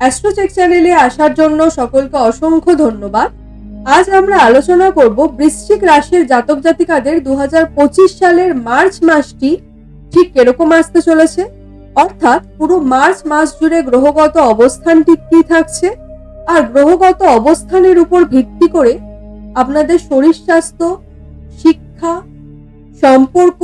অ্যাস্ট্রোচেক চ্যানেলে আসার জন্য সকলকে অসংখ্য ধন্যবাদ। আজ আমরা আলোচনা করব বৃশ্চিক রাশির জাতক জাতিকাদের দু হাজার পঁচিশ সালের মার্চ মাসটি ঠিক কীরকম আসতে চলেছে? অর্থাৎ পুরো মার্চ মাস জুড়ে গ্রহগত অবস্থান ঠিক কি থাকছে? আর গ্রহগত অবস্থানের উপর ভিত্তি করে আপনাদের শরীর স্বাস্থ্য, শিক্ষা, সম্পর্ক,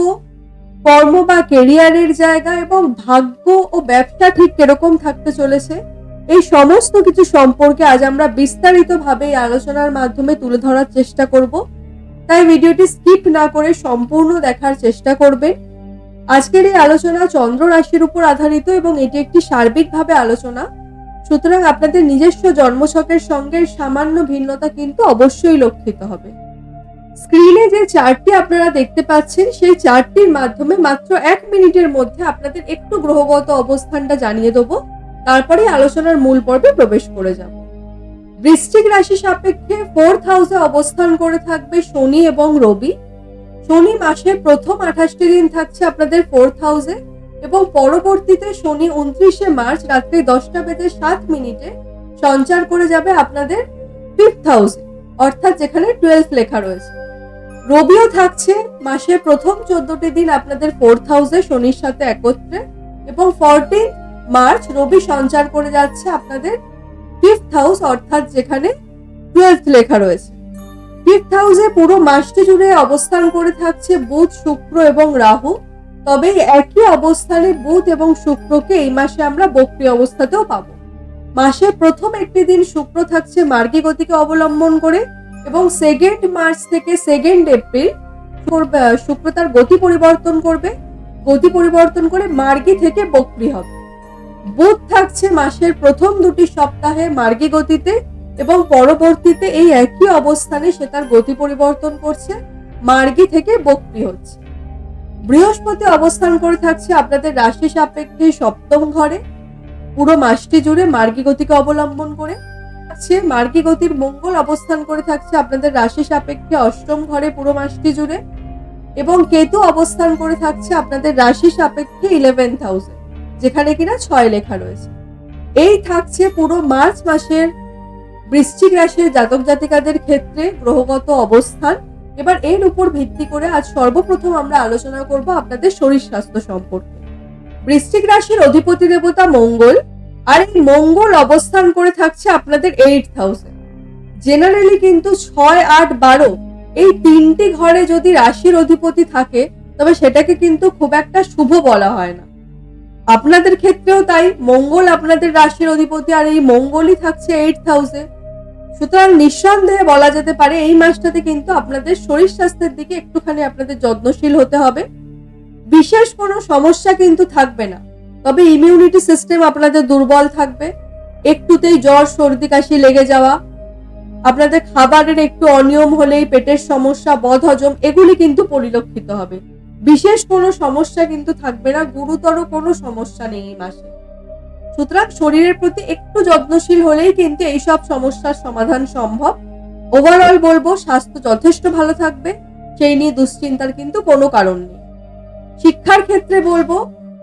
কর্ম বা কেরিয়ারের জায়গা এবং ভাগ্য ও ব্যবসা ঠিক কীরকম থাকতে চলেছে? এই সমস্ত কিছু সম্পর্কে আজ আমরা বিস্তারিতভাবে এই আলোচনার মাধ্যমে তুলে ধরার চেষ্টা করব। তাই ভিডিওটি স্কিপ না করে সম্পূর্ণ দেখার চেষ্টা করবেন। আজকের এই আলোচনা চন্দ্র রাশির উপর আধারিত এবং এটি একটি সার্বিকভাবে আলোচনা। সুতরাং আপনাদের নিজস্ব জন্মছকের সঙ্গে সামান্য ভিন্নতা কিন্তু অবশ্যই লক্ষিত হবে। স্ক্রিনে যে চার্টটি আপনারা দেখতে পাচ্ছেন, সেই চার্টটির মাধ্যমে মাত্র এক মিনিটের মধ্যে আপনাদের একটু গ্রহগত অবস্থানটা জানিয়ে দেবো। তারপরে আলোচনার মূল পর্বে প্রবেশ করে যাব। বৃশ্চিক রাশি সাপেক্ষে ফোর্থ হাউসে অবস্থান করে থাকবে শনি এবং রবি। শনি মাসের প্রথম আঠাশটি দিন থাকছে আপনাদের ফোর্থ হাউসে এবং পরবর্তীতে শনি উনত্রিশে মার্চ রাত্রি দশটা বেজে সাত মিনিটে সঞ্চার করে যাবে আপনাদের ফিফথ হাউসে অর্থাৎ যেখানে টুয়েলভ লেখা রয়েছে। রবিও থাকছে মাসের প্রথম চোদ্দটি দিন আপনাদের ফোর্থ হাউসে শনির সাথে একত্রে এবং ফোরটিন মার্চ রবি সঞ্চার করে যাচ্ছে আপনাদের ফিফথ হাউস, অর্থাৎ যেখানে টুয়েলভ লেখা রয়েছে। ফিফথ হাউসে পুরো মাসটি জুড়ে অবস্থান করে থাকছে বুধ, শুক্র এবং রাহু। তবে একই অবস্থানে বুধ এবং শুক্রকে এই মাসে আমরা বক্রি অবস্থাতেও পাবো। মাসের প্রথম একটি দিন শুক্র থাকছে মার্গী গতিকে অবলম্বন করে এবং সেকেন্ড মার্চ থেকে সেকেন্ড এপ্রিল শুক্র তার গতি পরিবর্তন করবে। গতি পরিবর্তন করে মার্গী থেকে বক্রি হবে। বুধ থাকছে মাসের প্রথম দুটি সপ্তাহে মার্গী গতিতে এবং পরবর্তীতে এই একই অবস্থানে সে তার গতি পরিবর্তন করছে, মার্গী থেকে বক্রি হচ্ছে। বৃহস্পতি অবস্থান করে থাকছে আপনাদের রাশি সাপেক্ষে সপ্তম ঘরে। পুরো মাসটি জুড়ে মার্গী গতিকে অবলম্বন করে থাকছে। মার্গী গতির মঙ্গল অবস্থান করে থাকছে আপনাদের রাশি সাপেক্ষে অষ্টম ঘরে পুরো মাসটি জুড়ে এবং কেতু অবস্থান করে থাকছে আপনাদের রাশি সাপেক্ষে ইলেভেন্থ হাউসে যেখানে কিনা ছয় লেখা রয়েছে। এই থাকছে পুরো মার্চ মাসের বৃশ্চিক রাশির জাতক জাতিকাদের ক্ষেত্রে গ্রহগত অবস্থান। এবার এর উপর ভিত্তি করে আজ সর্বপ্রথম আমরা আলোচনা করব আপনাদের শরীর স্বাস্থ্য সম্পর্কে। বৃশ্চিক রাশির অধিপতি দেবতা মঙ্গল, আর এই মঙ্গল অবস্থান করে থাকছে আপনাদের এইট থাউজেন্ড জেনারেলি কিন্তু ছয়, আট, বারো এই তিনটি ঘরে যদি রাশির অধিপতি থাকে, তবে সেটাকে কিন্তু খুব একটা শুভ বলা হয় না। আপনাদের ক্ষেত্রেও তাই, মঙ্গল আপনাদের রাশির অধিপতি আর এই মঙ্গলই থাকছে এইট হাউসে সুতরাং নিঃসন্দেহে বলা যেতে পারে এই মাসটাতে কিন্তু আপনাদের শরীর স্বাস্থ্যের দিকে একটুখানি আপনাদের যত্নশীল হতে হবে। বিশেষ কোনো সমস্যা কিন্তু থাকবে না। তবে ইমিউনিটি সিস্টেম আপনাদের দুর্বল থাকবে। একটুতেই জ্বর, সর্দি, কাশি লেগে যাওয়া, আপনাদের খাবারের একটু অনিয়ম হলেই পেটের সমস্যা, বদহজম, এগুলি কিন্তু পরিলক্ষিত হবে। বিশেষ কোনো সমস্যা কিন্তু থাকবে না, গুরুতর কোনো সমস্যা নেই এই মাসে। সুতরাং শরীরের প্রতি একটু যত্নশীল হলেই কিন্তু এই সব সমস্যার সমাধান সম্ভব। ওভারঅল বলব, স্বাস্থ্য যথেষ্ট ভালো থাকবে, সেই নিয়ে দুশ্চিন্তার কিন্তু কোনো কারণ নেই। শিক্ষার ক্ষেত্রে বলব,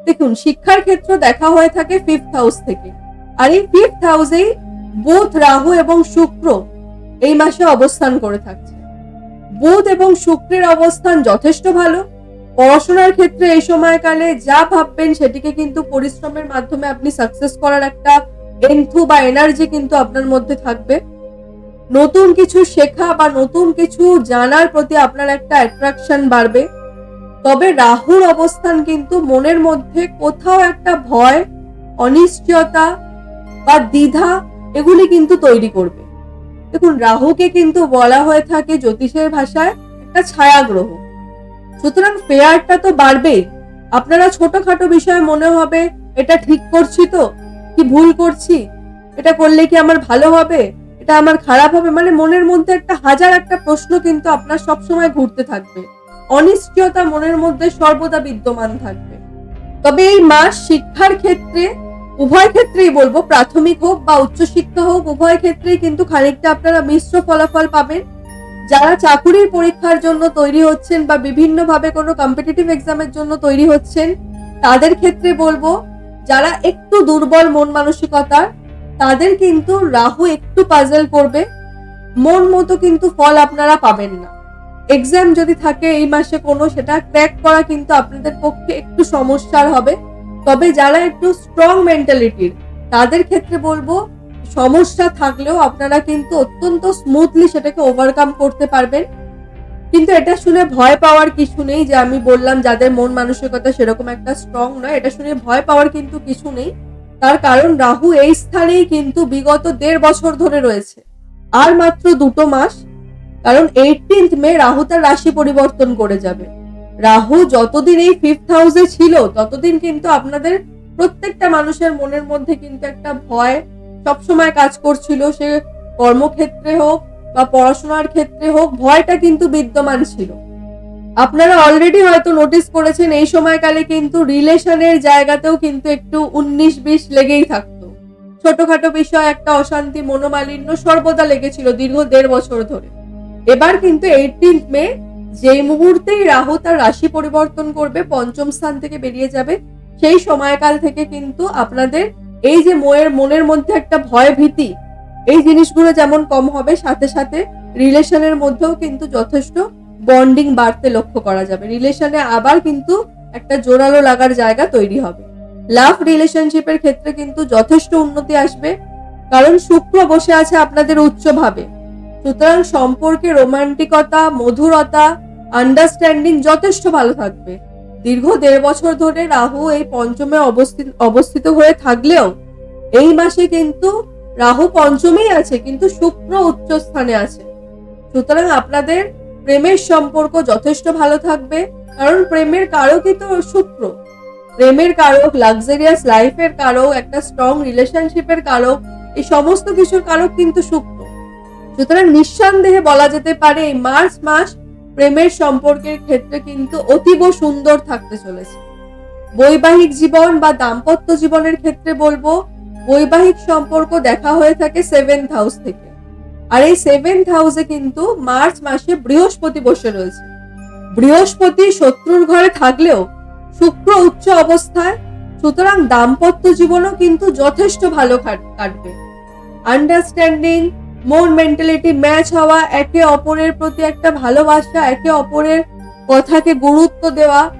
দেখুন, শিক্ষার ক্ষেত্র দেখা হয়ে থাকে ফিফথ হাউস থেকে। আর এই ফিফথ হাউসেই বুধ, রাহু এবং শুক্র এই মাসে অবস্থান করে থাকছে। বুধ এবং শুক্রের অবস্থান যথেষ্ট ভালো পড়াশোনার ক্ষেত্রে এই সময়কালে যা ভাববেন সেটিকে কিন্তু পরিশ্রমের মাধ্যমে আপনি সাকসেস করার একটা এন্থু বা এনার্জি কিন্তু আপনার মধ্যে থাকবে। নতুন কিছু শেখা বা নতুন কিছু জানার প্রতি আপনার একটা অ্যাট্রাকশন বাড়বে। তবে রাহুর অবস্থান কিন্তু মনের মধ্যে কোথাও একটা ভয়, অনিশ্চয়তা বা দ্বিধা এগুলি কিন্তু তৈরি করবে। দেখুন, রাহুকে কিন্তু বলা হয়ে থাকে জ্যোতিষের ভাষায় একটা ছায়া গ্রহ সুতরাং ফেয়ারটা তো বাড়বেই। আপনারা ছোটখাটো বিষয়ে মনে হবে, এটা ঠিক করছি তো? কি ভুল করছি? এটা করলে কি আমার ভালো হবে? এটা আমার খারাপ হবে? মানে মনের মধ্যে একটা হাজার একটা প্রশ্ন কিন্তু আপনার সব সময় ঘুরতে থাকবে। অনিশ্চয়তা মনের মধ্যে সর্বদা বিদ্যমান থাকবে। তবে এই মাস শিক্ষার ক্ষেত্রে, উভয় ক্ষেত্রেই বলব, প্রাথমিক হোক বা উচ্চশিক্ষা হোক, উভয় ক্ষেত্রেই কিন্তু খানিকটা আপনারা মিশ্র ফলাফল পাবেন। যারা চাকুরির পরীক্ষার জন্য তৈরি হচ্ছেন বা বিভিন্নভাবে কোনো কম্পিটিটিভ এক্সামের জন্য তৈরি হচ্ছেন, তাদের ক্ষেত্রে বলব, যারা একটু দুর্বল মন মানসিকতার, তাদের কিন্তু রাহু একটু পাজল করবে, মন মতো কিন্তু ফল আপনারা পাবেন না। এক্সাম যদি থাকে এই মাসে কোনো, সেটা ক্র্যাক করা কিন্তু আপনাদের পক্ষে একটু সমস্যার হবে। তবে যারা একটু স্ট্রং মেন্টালিটির তাদের ক্ষেত্রে বলব সমস্যা থাকলেও আপনারা কিন্তু অত্যন্ত স্মুথলি সেটাকে ওভারকাম করতে পারবেন। কিন্তু এটা শুনে ভয় পাওয়ার কিছু নেই যে আমি বললাম যাদের মন মানসিকতা সেরকম একটা স্ট্রং নয়, এটা শুনে ভয় পাওয়ার কিন্তু কিছু নেই। তার কারণ রাহু এই স্থানেই কিন্তু বিগত দেড় বছর ধরে রয়েছে। আর মাত্র দুটো মাস, কারণ এইটিন্থ মে রাহু তার রাশি পরিবর্তন করে যাবে। রাহু যতদিন এই ফিফথ হাউসে ছিল, ততদিন কিন্তু আপনাদের প্রত্যেকটা মানুষের মনের মধ্যে কিন্তু একটা ভয় সবসময় কাজ করছিল, সে কর্মক্ষেত্রে হোক বা পড়াশোনার ক্ষেত্রে হোক, ভয়টা কিন্তু বিদ্যমান ছিল। আপনারা অলরেডি হয়তো নোটিস করেছেন, এই সময়কালে কিন্তু রিলেশনের জায়গাতেও কিন্তু একটু উনিশ বিশ লেগেই থাকতো। ছোটখাটো বিষয়, একটা অশান্তি, মনোমালিন্য সর্বদা লেগেছিল দীর্ঘ দেড় বছর ধরে। এবার কিন্তু এইটিন্থ মে, যেই মুহূর্তেই রাহু তার রাশি পরিবর্তন করবে, পঞ্চম স্থান থেকে বেরিয়ে যাবে, সেই সময়কাল থেকে কিন্তু আপনাদের এই যে ময়ের মনের মধ্যে একটা ভয় ভীতি, এই জিনিসগুলো যেমন কম হবে, সাথে সাথে রিলেশনের মধ্যেও কিন্তু যথেষ্ট বন্ডিং বাড়তে লক্ষ্য করা যাবে। রিলেশনে আবার কিন্তু একটা জোরালো লাগার জায়গা তৈরি হবে। লাভ রিলেশনশিপের ক্ষেত্রে কিন্তু যথেষ্ট উন্নতি আসবে, কারণ শুক্র বসে আছে আপনাদের উচ্চভাবে। সুতরাং সম্পর্কে রোমান্টিকতা মধুরতা আন্ডারস্ট্যান্ডিং যথেষ্ট ভালো থাকবে। দীর্ঘ দেড় বছর ধরে রাহু এই পঞ্চমে অবস্থিত অবস্থিত হয়ে থাকলেও এই মাসে কিন্তু রাহু পঞ্চমেই আছে, কিন্তু শুক্র উচ্চ স্থানে আছে। সুতরাং আপনাদের প্রেমের সম্পর্ক যথেষ্ট ভালো থাকবে, কারণ প্রেমের কারকই তো শুক্র। প্রেমের কারক লাক্সারিয়াস লাইফের কারক, একটা স্ট্রং রিলেশনশিপের কারক, এই সমস্ত কিছুর কারক কিন্তু শুক্র। সুতরাং নিঃসন্দেহে বলা যেতে পারে এই মার্চ মাস প্রেমের সম্পর্কের ক্ষেত্রে কিন্তু অতীব সুন্দর থাকতে চলেছে। বৈবাহিক জীবন বা দাম্পত্য জীবনের ক্ষেত্রে বলব, বৈবাহিক সম্পর্ক দেখা হয়ে থাকে সেভেন্থ হাউস থেকে। আর এই সেভেন্থ হাউসে কিন্তু মার্চ মাসে বৃহস্পতি বসে রয়েছে। বৃহস্পতি শত্রুর ঘরে থাকলেও শুক্র উচ্চ অবস্থায়, সুতরাং দাম্পত্য জীবনও কিন্তু যথেষ্ট ভালো কাটবে। আন্ডারস্ট্যান্ডিং মন মেন্টালিটি ম্যাচ হওয়া, একে অপরের প্রতি একটা ভালোবাসা, একে অপরের কথাকে গুরুত্ব দেওয়া।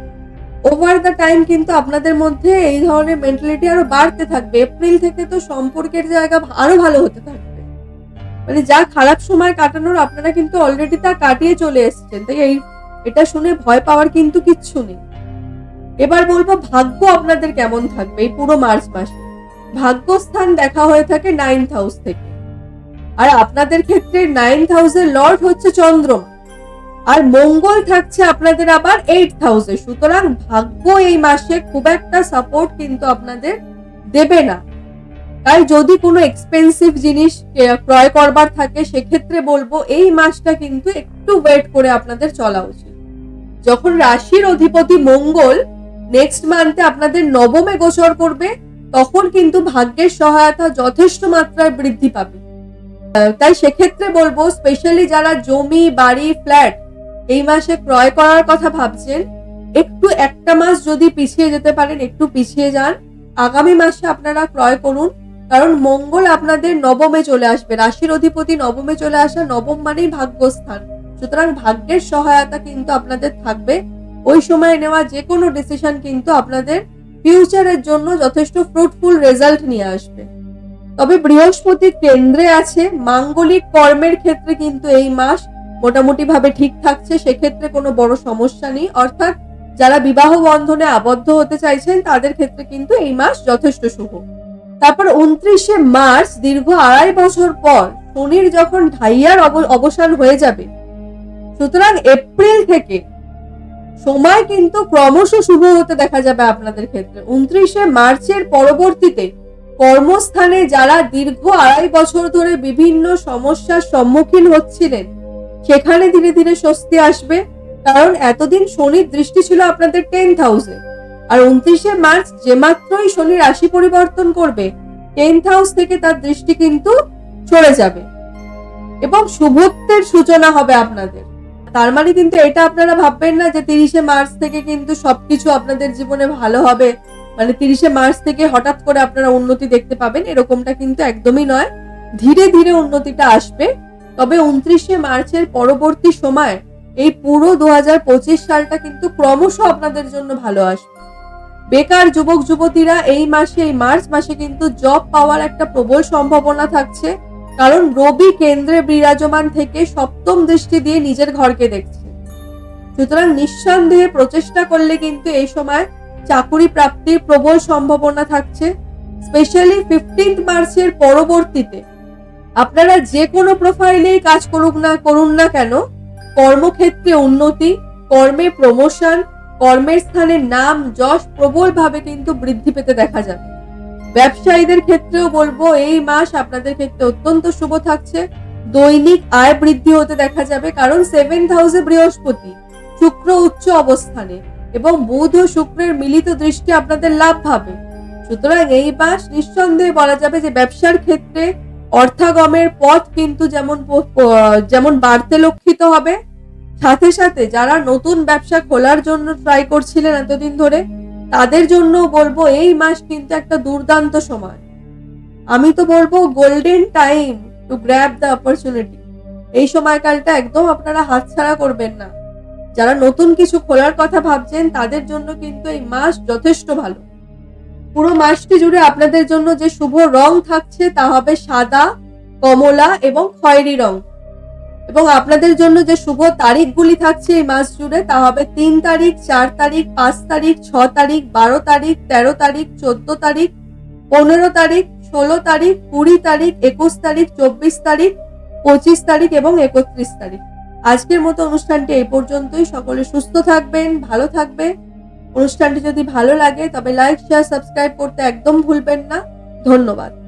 ওভার দ্য টাইম কিন্তু আপনাদের মধ্যে এই ধরনের মেন্টালিটি আরও বাড়তে থাকবে। এপ্রিল থেকে তো সম্পর্কের জায়গা আরও ভালো হতে থাকবে। মানে যা খারাপ সময় কাটানোর, আপনারা কিন্তু অলরেডি তা কাটিয়ে চলে এসেছেন। তাই এই, এটা শুনে ভয় পাওয়ার কিন্তু কিচ্ছু নেই। এবার বলব, ভাগ্য আপনাদের কেমন থাকবে এই পুরো মার্চ মাসে? ভাগ্যস্থান দেখা হয়ে থাকে নাইন্থ হাউস থেকে। আর আপনাদের ক্ষেত্রে নাইন্থ হাউসের লর্ড হচ্ছে চন্দ্রমা। আর মঙ্গল থাকছে আপনাদের আবার এইট হাউসে সুতরাং ভাগ্য এই মাসে খুব একটা সাপোর্ট কিন্তু আপনাদের দেবে না। তাই যদি কোনো এক্সপেন্সিভ জিনিস ক্রয় করবার থাকে, সেক্ষেত্রে বলব এই মাসটা কিন্তু একটু ওয়েট করে আপনাদের চলা উচিত। যখন রাশির অধিপতি মঙ্গল নেক্সট মান্থে আপনাদের নবমে গোচর করবে, তখন কিন্তু ভাগ্যের সহায়তা যথেষ্ট মাত্রায় বৃদ্ধি পাবে। তাই সেক্ষেত্রে বলব স্পেশালি যারা জমি, বাড়ি ফ্ল্যাট এই মাসে ক্রয় করার কথা ভাবছেন, একটু একটা মাস যদি পিছিয়ে যেতে পারেন, একটু পিছিয়ে যান। আগামী মাসে আপনারা ক্রয় করুন, কারণ মঙ্গল আপনাদের নবমে চলে আসবে, রাশির অধিপতি নবমে চলে আসা নবম মানেই ভাগ্যস্থান। সুতরাং ভাগ্যের সহায়তা কিন্তু আপনাদের থাকবে। ওই সময় নেওয়া যে কোনো ডিসিশন কিন্তু আপনাদের ফিউচারের জন্য যথেষ্ট ফ্রুটফুল রেজাল্ট নিয়ে আসবে। তবে বৃহস্পতি কেন্দ্রে আছে, মাঙ্গলিক কর্মের ক্ষেত্রে কিন্তু এই মাস মোটামুটি ভাবে ঠিক থাকছে, সেক্ষেত্রে কোনো বড় সমস্যা নেই। অর্থাৎ যারা বিবাহ বন্ধনে আবদ্ধ হতে চাইছেন, তাদের ক্ষেত্রে কিন্তু এই মাস যথেষ্ট শুভ। তারপর উনত্রিশে মার্চ, দীর্ঘ আড়াই বছর পর শনির যখন ঢাইয়ার অব- অবসান হয়ে যাবে, সুতরাং এপ্রিল থেকে সময় কিন্তু ক্রমশ শুভ হতে দেখা যাবে আপনাদের ক্ষেত্রে। উনত্রিশে মার্চের পরবর্তীতে কর্মস্থানে যারা দীর্ঘ আড়াই বছর ধরে বিভিন্ন সমস্যার সম্মুখীন হচ্ছিলেন, সেখানে ধীরে ধীরে স্বস্তি আসবে। কারণ এতদিন শনির দৃষ্টি ছিল আপনাদের টেন্থ হাউসে আর উনত্রিশে মার্চ যে মাত্রই শনি রাশি পরিবর্তন করবে টেন্থ হাউস থেকে তার দৃষ্টি কিন্তু সরে যাবে। এবং শুভত্বের সূচনা হবে আপনাদের। তার মানে কিন্তু এটা আপনারা ভাববেন না যে তিরিশে মার্চ থেকে কিন্তু সবকিছু আপনাদের জীবনে ভালো হবে। মানে তিরিশে মার্চ থেকে হঠাৎ করে আপনারা উন্নতি দেখতে পাবেন, এরকমটা কিন্তু একদমই নয়। ধীরে ধীরে উন্নতিটা আসবে। তবে উনত্রিশে মার্চের পরবর্তী সময় এই পুরো দু হাজার পঁচিশ সালটা কিন্তু ক্রমশ আপনাদের জন্য ভালো আসবে। বেকার যুবক, যুবতীরা এই মাসে, এই মার্চ মাসে কিন্তু জব পাওয়ার একটা প্রবল সম্ভাবনা থাকছে। কারণ রবি কেন্দ্রে বিরাজমান থেকে সপ্তম দৃষ্টি দিয়ে নিজের ঘরকে দেখছে। সুতরাং নিঃসন্দেহে প্রচেষ্টা করলে কিন্তু এই সময় চাকুরি প্রাপ্তির প্রবল সম্ভাবনা থাকছে স্পেশালি ফিফটিন্থ মার্চের পরবর্তীতে। আপনারা যে কোনো প্রোফাইলেই কাজ করুক না, করুন না কেন, কর্মক্ষেত্রে উন্নতি, কর্মে প্রমোশন কর্মের স্থানে নাম, যশ প্রবলভাবে কিন্তু বৃদ্ধি পেতে দেখা যাবে। ব্যবসায়ীদের ক্ষেত্রেও বলব, এই মাস আপনাদের ক্ষেত্রে অত্যন্ত শুভ থাকছে। দৈনিক আয় বৃদ্ধি হতে দেখা যাবে, কারণ সেভেন্থ হাউসে বৃহস্পতি, শুক্র উচ্চ অবস্থানে। এবং বুধ ও শুক্রের মিলিত দৃষ্টি আপনাদের লাভ পাবে সুতরাং এই মাস নিঃসন্দেহে বলা যাবে যে ব্যবসার ক্ষেত্রে অর্থাগমের পথ কিন্তু যেমন যেমন বাড়তে লক্ষিত হবে, সাথে সাথে যারা নতুন ব্যবসা খোলার জন্য ট্রাই করছিলেন এতদিন ধরে, তাদের জন্য বলব এই মাস কিন্তু একটা দুর্দান্ত সময়। আমি তো বলব golden time to grab the opportunity এই সময়কালটা একদম আপনারা হাতছাড়া করবেন না। যারা নতুন কিছু খোলার কথা ভাবছেন, তাদের জন্য কিন্তু এই মাস যথেষ্ট ভালো। পুরো মাসটি জুড়ে আপনাদের জন্য যে শুভ রং থাকছে, তা হবে সাদা, কমলা এবং খয়েরি রং। এবং আপনাদের জন্য যে শুভ তারিখগুলি থাকছে এই মাস জুড়ে, তা হবে তিন তারিখ, চার তারিখ, পাঁচ তারিখ, ছ তারিখ, বারো তারিখ, তেরো তারিখ, চোদ্দ তারিখ, পনেরো তারিখ, ষোলো তারিখ, কুড়ি তারিখ, একুশ তারিখ, চব্বিশ তারিখ, পঁচিশ তারিখ এবং একত্রিশ তারিখ। আজকের মতো অনুষ্ঠানটি এই পর্যন্তই। সকলে সুস্থ থাকবেন, ভালো থাকবে অনুষ্ঠানটি যদি ভালো লাগে তবে লাইক শেয়ার সাবস্ক্রাইব করতে একদম ভুলবেন না। ধন্যবাদ।